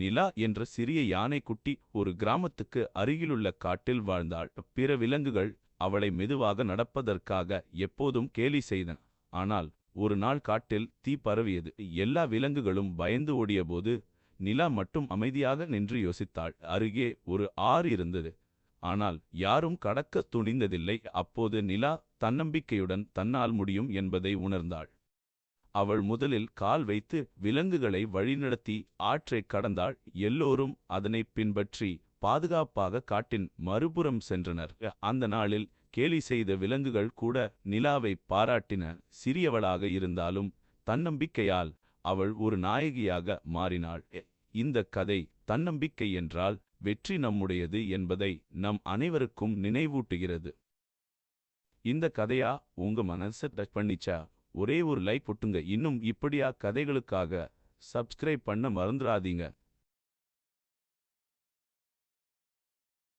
நிலா என்ற சிறிய யானைக்குட்டி ஒரு கிராமத்துக்கு அருகிலுள்ள காட்டில் வாழ்ந்தாள். பிற விலங்குகள் அவளை மெதுவாக நடப்பதற்காக எப்போதும் கேலி செய்தன. ஆனால் ஒரு நாள் காட்டில் தீ பரவியது. எல்லா விலங்குகளும் பயந்து ஓடியபோது நிலா மட்டும் அமைதியாக நின்று யோசித்தாள். அருகே ஒரு ஆறு இருந்தது. ஆனால் யாரும் கடக்க துணிந்ததில்லை. அப்போது நிலா தன்னம்பிக்கையுடன் தன்னால் முடியும் என்பதை உணர்ந்தாள். அவள் முதலில் கால் வைத்து விலங்குகளை வழிநடத்தி ஆற்றைக் கடந்தாள். எல்லோரும் அதனைப் பின்பற்றி பாதுகாப்பாக காட்டின் மறுபுறம் சென்றனர். அந்த நாளில் கேலி செய்த விலங்குகள் கூட நிலாவை பாராட்டின. சிறியவளாக இருந்தாலும் தன்னம்பிக்கையால் அவள் ஒரு நாயகியாக மாறினாள். இந்த கதை தன்னம்பிக்கை என்றால் வெற்றி நம்முடையது என்பதை நம் அனைவருக்கும் நினைவூட்டுகிறது. இந்த கதையா? உங்க மனசை டச் பண்ணிச்சா? ஒரே ஒரு லைக் போட்டுங்க. இன்னும் இப்படியா கதைகளுக்காக சப்ஸ்கிரைப் பண்ண மறந்துடாதீங்க